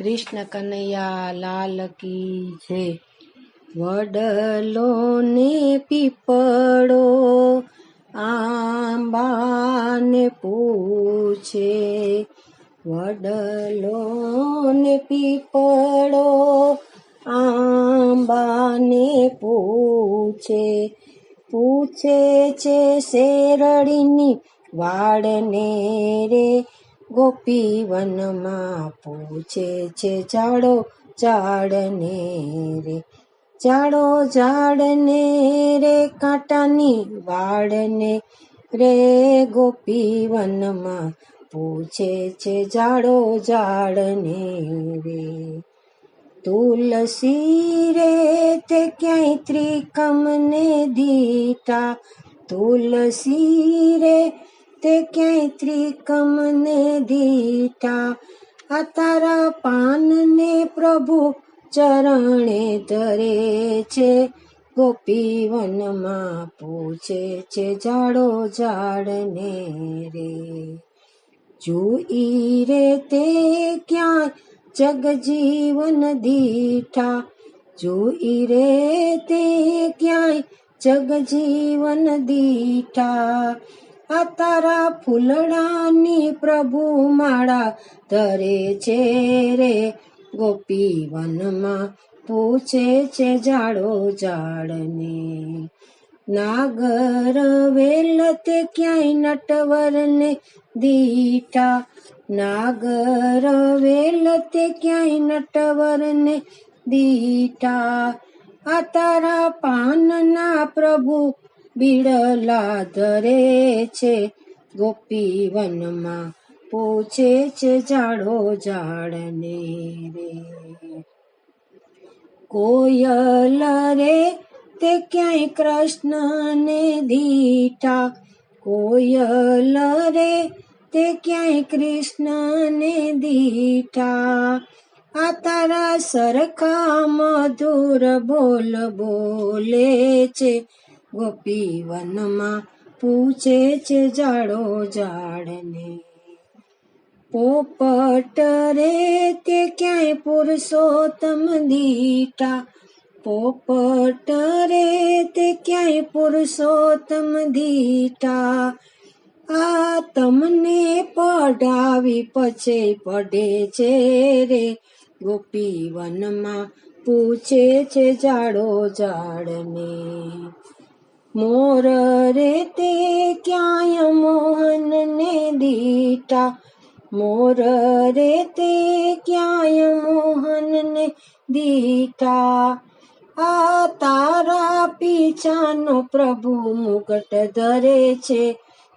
કૃષ્ણ કનૈયા લાલ કી જય. વડલો ને પીપળો આંબાને પૂછે. વડલો ને પીપળો આંબાને પૂછે. પૂછે છે શેરડીની વાળને રે. ગોપી વનમાં પૂછે છે જાડો ઝાડને રે જાડો ઝાડને રે, કાંટાની વાડને રે, ગોપી વનમાં પૂછે છે જાડો ઝાડને રે, તુલસી રે, તે ક્યાંય ત્રિકમને દીટા તુલસી રે તે ક્યાંય ત્રિકમને દીટા આ તારા પાનને પ્રભુ ચરણે ધરે છે. ગોપી વનમાં પૂછે છે ઝાડો ઝાડને રે. જોઈ રે તે ક્યાંય જગજીવન દીઠા? જોઈ રે તે ક્યાંય જગજીવન દીઠા? આ તારા ફૂલડાની પ્રભુ માળા ધરે છે રે. ગોપી વનમાં પૂછે છે ઝાડો ઝાડને, નાગર વેલ તે ક્યાંય નટવરને દીઠા? નાગર વેલ તે ક્યાંય નટવરને દીઠા? આ તારા પાનના પ્રભુ બીડલા ધરે છે. ગોપી વનમાં પૂછે છે ઝાડો ઝાડને રે. કોયલ રે, તે ક્યાંય કૃષ્ણને દીઠા. કોયલ રે, તે ક્યાંય કૃષ્ણને દીઠા. આ તારા સરખા મધુર બોલ બોલે છે. ગોપી વનમાં પૂછે છે ઝાડો ઝાડને પોપટ રે તે ક્યાંય પુરુષોત્તમ દીઠા પોપટ રે તે ક્યાંય પુરુષોત્તમ દીઠા આ તમને પઢાવી પછે પડે છે રે ગોપી વનમાં પૂછે છે ઝાડો ઝાડને મોર રે તે ક્યાંય મોહનને દીઠા મોર રે તે ક્યાંય મોહનને દીઠા આ તારા પીછાનો પ્રભુ મુગટ ધરે છે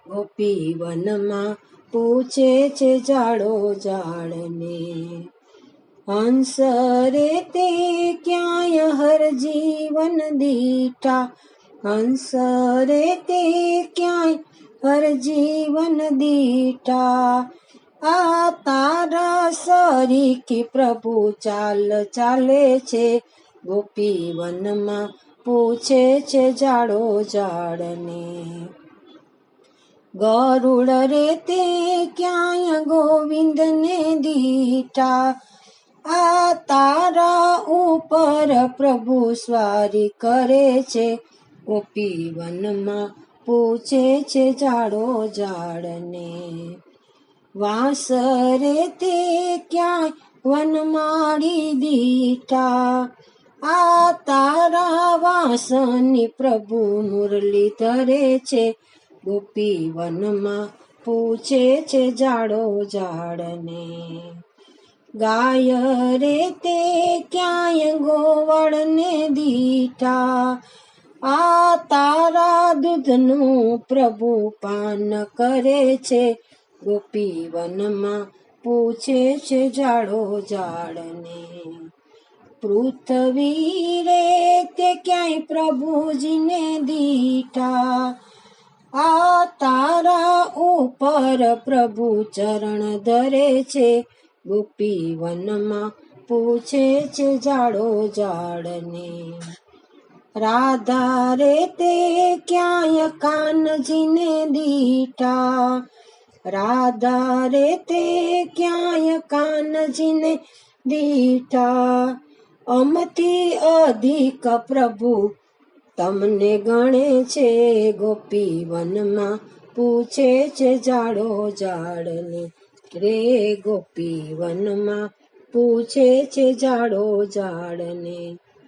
ગોપી વનમાં પૂછે છે ઝાડો ઝાડને હંસ રે તે ક્યાંય હર જીવન દીઠા હંસ રે તે ક્યાંય હર જીવન દીઠા આ તારા સરીખી પ્રભુ ચાલ ચાલે છે ગોપી વનમાં પૂછે છે ઝાડો ઝાડને ગરુડ રે તે ક્યાંય ગોવિંદને દીઠા આ તારા ઉપર પ્રભુ સ્વારી કરે છે ગોપી વનમાં પૂછે છે ઝાડો ઝાડને. વાસ રે તે ક્યાંય વનમાળી દીઠા આ તારા વાસની પ્રભુ મુરલી ધરે છે. ગોપી વનમાં પૂછે છે ઝાડો ઝાડને. ગાય રે તે ક્યાંય ગોવળને દીઠા આ તારા દૂધનું પ્રભુ પાન કરે છે. ગોપી વનમાં પૂછે છે ઝાડો ઝાડને પૃથ્વી રે તે ક્યાંય પ્રભુજીને દીઠા? આ તારા ઉપર પ્રભુ ચરણ ધરે છે. ગોપી વનમાં પૂછે છે ઝાડો ઝાડને રાધા રે તે ક્યાંય કાનજીને દીઠા રાધા રે તે ક્યાંય કાનજીને દીઠા અમથી અધિક પ્રભુ તમને ગણે છે ગોપી વનમાં પૂછે છે જાડો ઝાડને રે ગોપી વનમાં પૂછે છે જાડો ઝાડને